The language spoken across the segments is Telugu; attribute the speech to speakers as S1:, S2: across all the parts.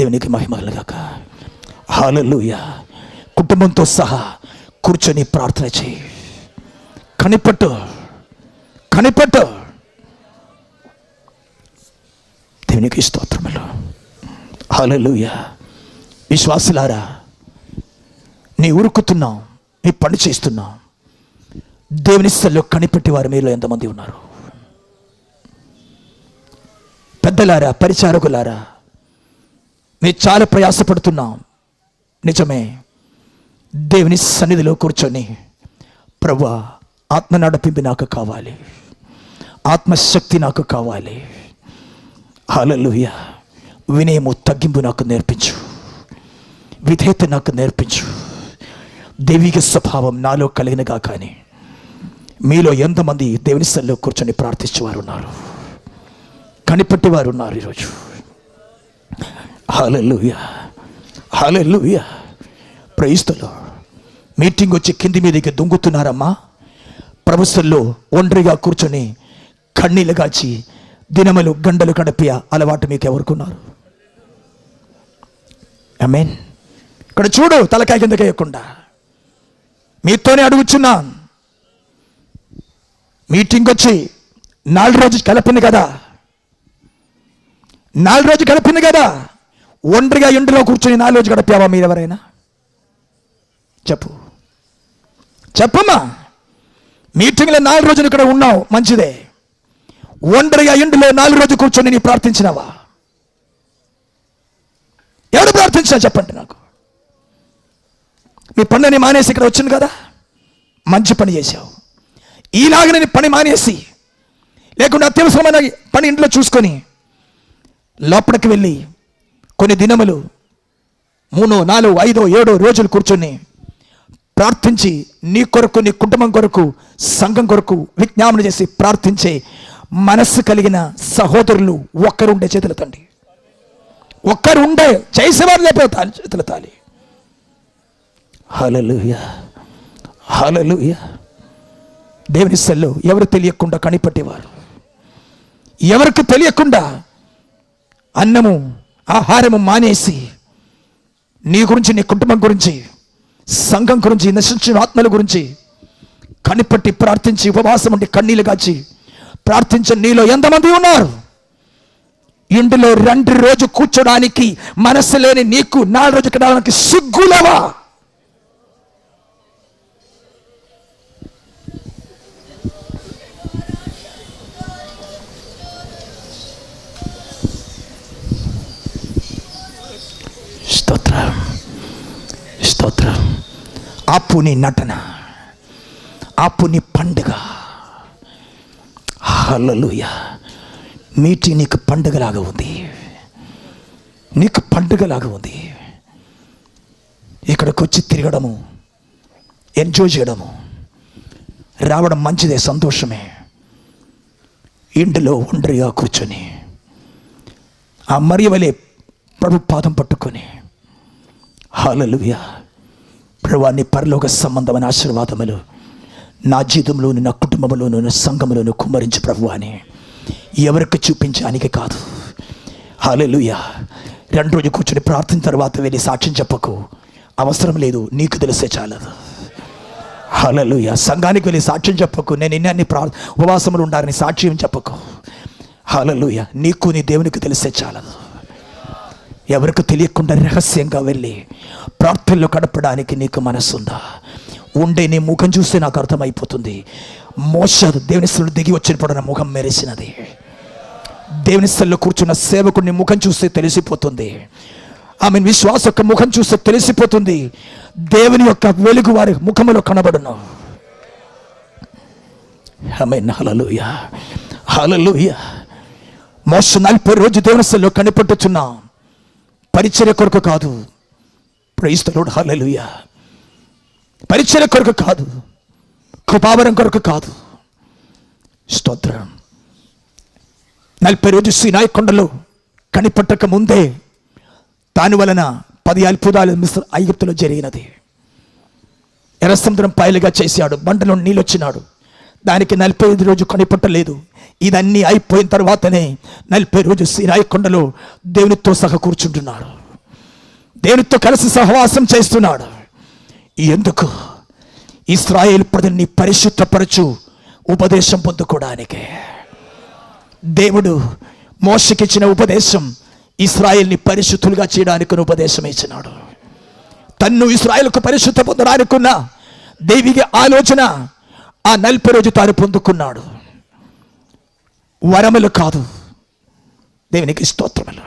S1: దేవునికి మహిమలుగాక హాలూయ కుటుంబంతో సహా కూర్చొని ప్రార్థన చేయి. కనిపెట్టు. కనిపెట్టు. దేవునికి స్తోత్రములు. హాలూయ విశ్వాసులారా నీ ఉరుకుతున్నాం నీ పని చేస్తున్నాం. దేవుని స్థల్లో కనిపెట్టి వారి మీలో ఎంతమంది ఉన్నారు? పెద్దలారా పరిచారకులారా మేము చాలా ప్రయాసపడుతున్నాం. నిజమే. దేవుని సన్నిధిలో కూర్చొని ప్రభు ఆత్మ నడిపింపు నాకు కావాలి. ఆత్మశక్తి నాకు కావాలి. హల్లెలూయ. వినయము తగ్గింపు నాకు నేర్పించు. విధేయత నాకు నేర్పించు. దైవిక స్వభావం నాలో కలిగినగా కానీ మీలో ఎంతమంది దేవుని సన్నిధిలో కూర్చొని ప్రార్థించేవారు ఉన్నారు కనిపెట్టేవారు ఉన్నారు ఈరోజు. హాలెల్లుయ హాలెల్లుయ ప్రైస్తలో మీటింగ్ వచ్చి కింది మీదకి దొంగుతున్నారమ్మా. ప్రభుత్వంలో ఒంటరిగా కూర్చొని కన్నీళ్ళు కాచి దినములు గంటలు గడిపే అలవాటు మీకు ఎవరుకున్నారు? మీన్ ఇక్కడ చూడు తలకాయ కిందకి వేయకుండా. మీతోనే అడుగుచున్నాను. మీటింగ్ వచ్చి నాలుగు రోజు కలిపింది కదా. నాలుగు రోజు కలిపింది కదా. ఒంటరిగా ఇంటిలో కూర్చొని నాలుగు రోజు గడిపావా మీరు ఎవరైనా? చెప్పు. చెప్పమ్మా. మీటింగ్లో నాలుగు రోజులు ఇక్కడ ఉన్నావు మంచిదే. ఒంటరిగా ఇంటిలో నాలుగు రోజు కూర్చొని నీ ప్రార్థించినావా? ఎవడు ప్రార్థించినా చెప్పండి నాకు. మీ పనిని మానేసి ఇక్కడ వచ్చింది కదా? మంచి పని చేశావు. ఈలాగనే నీ పని మానేసి లేకుండా అత్యవసరమైన పని ఇంట్లో చూసుకొని లోపలికి వెళ్ళి కొన్ని దినములు మూడు నాలుగు ఐదో ఏడో రోజులు కూర్చొని ప్రార్థించి నీ కొరకు నీ కుటుంబం కొరకు సంఘం కొరకు విజ్ఞాపన చేసి ప్రార్థించే మనస్సు కలిగిన సహోదరులు ఒక్కరుండే చేతుల తండ్రి. ఒక్కరు ఉండే చేసేవారు లేకపోతాలి చేతుల తాలి హలలుయ హలలుయ దేవుని సెల్లు ఎవరు తెలియకుండా కనిపెట్టేవారు? ఎవరికి తెలియకుండా అన్నము ఆహారము మానేసి నీ గురించి నీ కుటుంబం గురించి సంఘం గురించి నశించిన ఆత్మల గురించి కనిపెట్టి ప్రార్థించి ఉపవాసం ఉండి కన్నీళ్ళు కాచి ప్రార్థించిన నీలో ఎంతమంది ఉన్నారు? ఇంటిలో రెండు రోజు కూర్చోడానికి మనసు లేని నీకు నాలుగు రోజు కడడానికి సిగ్గులవా? ఆపు నీ నటన ఆపు నీ పండుగ. హలలుయ మీటి నీకు పండుగలాగా ఉంది. నీకు పండుగలాగా ఉంది. ఇక్కడికి వచ్చి తిరగడము ఎంజాయ్ చేయడము రావడం మంచిదే సంతోషమే. ఇంటిలో ఒంటరిగా కూర్చొని ఆ మరియవలే ప్రభు పాదం పట్టుకొని హాలలుయా ప్రభాన్ని పరలోక సంబంధమైన ఆశీర్వాదములు నా జీవితంలోను నా కుటుంబంలోను నా సంఘంలోను కుమ్మరించు ప్రభు అని ఎవరికి చూపించడానికి కాదు. హాలలుయ రెండు రోజు కూర్చొని ప్రార్థన తర్వాత వెళ్ళి సాక్ష్యం చెప్పకు. అవసరం లేదు నీకు తెలిసే చాలదు హలలుయ సంఘానికి వెళ్ళి సాక్ష్యం చెప్పకు. నేను ఇన్ని అన్ని ప్రా ఉపవాసములు ఉండాలని సాక్ష్యం చెప్పకు. హలలుయ నీకు నీ దేవునికి తెలిసే చాలదు ఎవరికి తెలియకుండా రహస్యంగా వెళ్ళి ప్రార్థనలో గడపడానికి నీకు మనసుందా? ఉండే నీ ముఖం చూస్తే నాకు అర్థమైపోతుంది. మోస దేవుని దిగి వచ్చినప్పుడు నా ముఖం మెరిసినది. దేవునిస్థల్లో కూర్చున్న సేవకుడిని ముఖం చూస్తే తెలిసిపోతుంది. ఆమె విశ్వాస యొక్క ముఖం చూస్తే తెలిసిపోతుంది. దేవుని యొక్క వెలుగు వారి ముఖములో కనబడును. ఆమె హలలుయ హలలుయ మోస నలభై రోజు దేవుని కనిపెట్టుచున్నాం. పరిచర్య కొరకు కాదు. ప్రైస్తలుడు హలలుయ పరిచర్య కొరకు కాదు. కృపావరం కొరకు కాదు. స్తోత్రం. నలభై రోజు సినాయి కొండలో ముందే దాని వలన పది అద్భుతాలు మిశ్ర ఐగుప్తులో జరిగినది. ఎర్రసముద్రం పైలుగా పాయలుగా చేశాడు. బండలో నీళ్ళొచ్చినాడు. దానికి నలభై ఐదు రోజు కనిపెట్టలేదు. ఇదన్నీ అయిపోయిన తర్వాతనే నలభై రోజు సినాయి కొండలో దేవునితో సహా కూర్చుంటున్నాడు. దేవునితో కలిసి సహవాసం చేస్తున్నాడు. ఎందుకు? ఇస్రాయేల్ ప్రజల్ని పరిశుద్ధపరచు ఉపదేశం పొందుకోవడానికి. దేవుడు మోసకిచ్చిన ఉపదేశం ఇస్రాయేల్ని పరిశుద్ధులుగా చేయడానికి ఉపదేశం ఇచ్చినాడు. తన్ను ఇస్రాయేల్కు పరిశుద్ధ పొందడానికున్న దైవిక ఆలోచన ఆ నలభై రోజు తాను పొందుకున్నాడు. వరములు కాదు. దేవునికి స్తోత్రములు.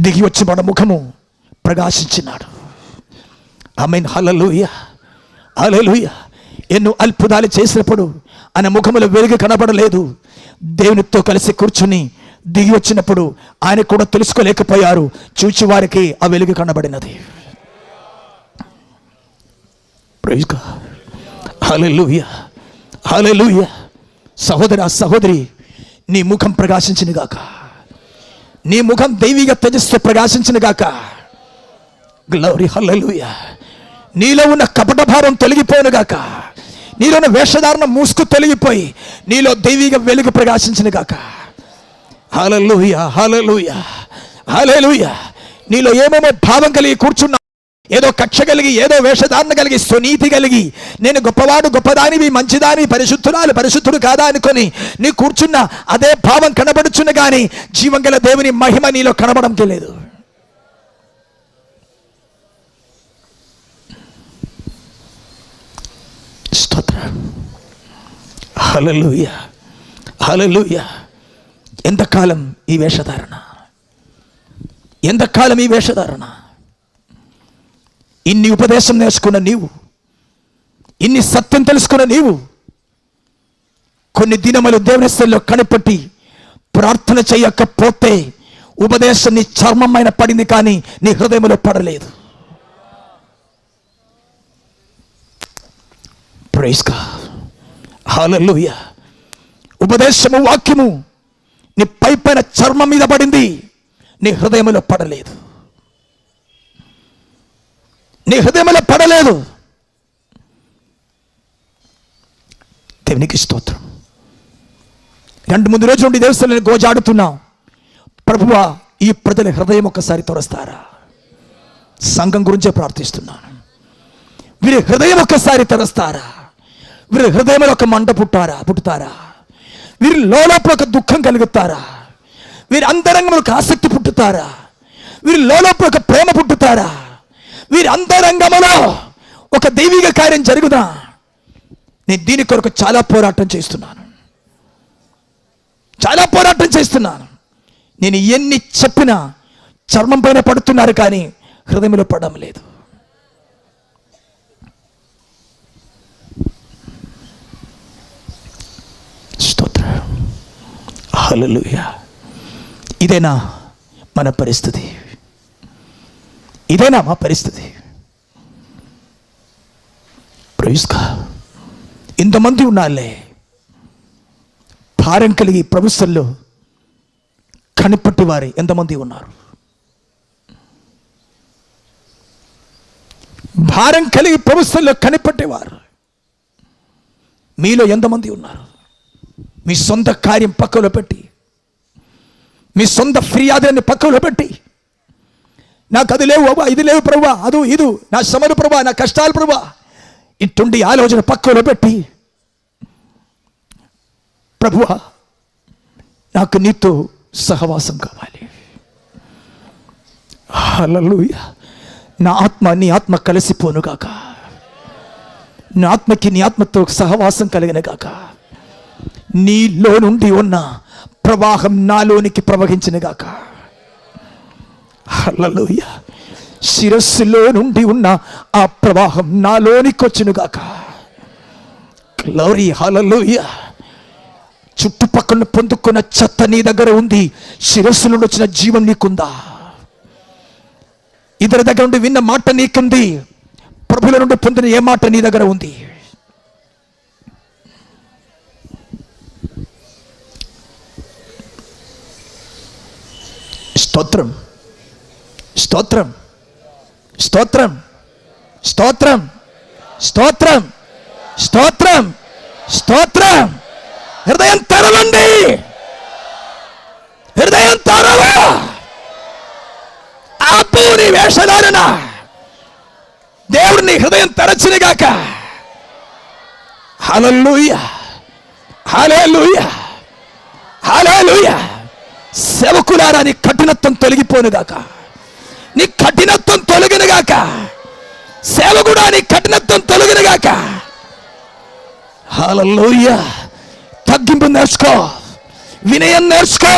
S1: దిగి వచ్చి మన ముఖము ప్రకాశించినాడు. మీన్ హలలుయ హలలుయ ఎన్నో అల్పుదాలు చేసినప్పుడు ఆయన ముఖములో వెలుగు కనబడలేదు. దేవునితో కలిసి కూర్చుని దిగి వచ్చినప్పుడు ఆయన కూడా తెలుసుకోలేకపోయారు. చూచి వారికి ఆ వెలుగు కనబడినది. Praise హలలుయ సహోదర సహోదరి నీ ముఖం ప్రకాశించిన గాక. నీ ముఖం దైవిక తేజస్సు ప్రకాశించిన గాక. గ్లౌరీ హల్లెలూయ నీలో ఉన్న కపట భారం తొలగిపోను గాక. నీలో ఉన్న వేషధారణ మూసుకు తొలగిపోయి నీలో దైవిక వెలుగు ప్రకాశించిన గాక. హలలుయ హలలుయ హలలుయ నీలో ఏమేమో భావం కలిగి కూర్చున్నా ఏదో కక్ష కలిగి ఏదో వేషధారణ కలిగి స్వనీతి కలిగి నేను గొప్పవాడు గొప్పదానివి మంచిదాని పరిశుద్ధురాలు పరిశుద్ధుడు కాదా అనుకొని నీ కూర్చున్న అదే భావం కనబడుచున్న కానీ జీవం గల దేవుని మహిమ నీలో కనబడంకే లేదు స్తోత్రం. హల్లెలూయా. హల్లెలూయా. ఎంతకాలం ఈ వేషధారణ? ఎంతకాలం ఈ వేషధారణ? ఇన్ని ఉపదేశం నేర్చుకున్న నీవు ఇన్ని సత్యం తెలుసుకున్న నీవు కొన్ని దినములు దేవునిస్థల్లో కనిపెట్టి ప్రార్థన చేయకపోతే ఉపదేశం నీ చర్మమైన పడింది కానీ నీ హృదయంలో పడలేదు. ప్రైజ్గా ఉపదేశము వాక్యము నీ పై పైన చర్మం మీద పడింది నీ హృదయంలో పడలేదు. నీ హృదయంలో పడలేదు. దేవునికి స్తోత్రం. రెండు ముందు రోజు నుండి దేవస్థానం గోజాడుతున్నాం. ప్రభువా ఈ ప్రజల హృదయం ఒక్కసారి తొరస్తారా? సంఘం గురించే ప్రార్థిస్తున్నాను వీరి హృదయం ఒక్కసారి తెరస్తారా? వీరి హృదయంలో ఒక మంట పుట్టారా? పుట్టుతారా? వీరి లోలోపల ఒక దుఃఖం కలుగుతారా? వీరి అంతరంగంలో ఒక ఆసక్తి పుట్టుతారా? వీరి లోలోపల ఒక ప్రేమ పుట్టుతారా? వీరి అంతరంగములో ఒక దైవిక కార్యం జరుగుదా నేను దీని కొరకు చాలా పోరాటం చేస్తున్నాను. చాలా పోరాటం చేస్తున్నాను. నేను ఎన్ని చెప్పినా చర్మం పైన పడుతున్నారు కానీ హృదయంలో పడడం లేదు. స్తోత్ర. ఇదేనా మన పరిస్థితి? ఇదేనా మా పరిస్థితి? ప్రైజ్గా ఇంతమంది ఉన్నాలే భారం కలిగి ప్రభుత్వంలో కనిపట్టి వారి ఎంతమంది ఉన్నారు? భారం కలిగి ప్రభుత్వంలో కనిపట్టేవారు. మీలో ఎంతమంది ఉన్నారు? మీ సొంత కార్యం పక్కలో పెట్టి మీ సొంత ఫిర్యాదులన్నీ పక్కలో పెట్టి నాకు అది లేవు అవ్వా ఇది లేవు ప్రభా అదు ఇది. నా సమరు ప్రభా నా కష్టాలు ప్రభా ఇట్టుండి ఆలోచన పక్కలో పెట్టి ప్రభువా నాకు నీతో సహవాసం కావాలి. హల్లెలూయా. నా ఆత్మ నీ ఆత్మ కలిసిపోను కాక నా ఆత్మకి నీ ఆత్మతో సహవాసం కలిగిన కాక నీలో నుండి ఉన్న ప్రవాహం నాలోనికి ప్రవహించిన గాక. హల్లెలూయా. శిరస్సులో నుండి ఉన్న ఆ ప్రవాహం నాలోనికి వచ్చును గాక. గ్లోరీ హల్లెలూయా చుట్టుపక్కల పొందుకున్న చెత్త నీ దగ్గర ఉంది. శిరస్సు నుండి వచ్చిన జీవం నీకుందా? ఇతర దగ్గర నుండి విన్న మాట నీకుంది. ప్రభుల నుండి పొందిన ఏ మాట నీ దగ్గర ఉంది? స్తోత్రం. స్తోత్రం. స్తోత్రం. స్తోత్రం. స్తోత్రం. స్తోత్రం. స్తోత్రం. హృదయం తెరవండి. హృదయం తెరవ. ఆ పూరి వేషధారణ దేవుడు నీ హృదయం తెరచినగాక హలూయ హలేలుయ హలేలుయ సేవకులారాని కఠినత్వం తొలగిపోనుగాక నీ కఠినత్వం తొలగినగాక సేవకుడా నీ కఠినత్వం తొలగినగాక హాలలోయ తగ్గింపు నేర్చుకో. వినయం నేర్చుకో.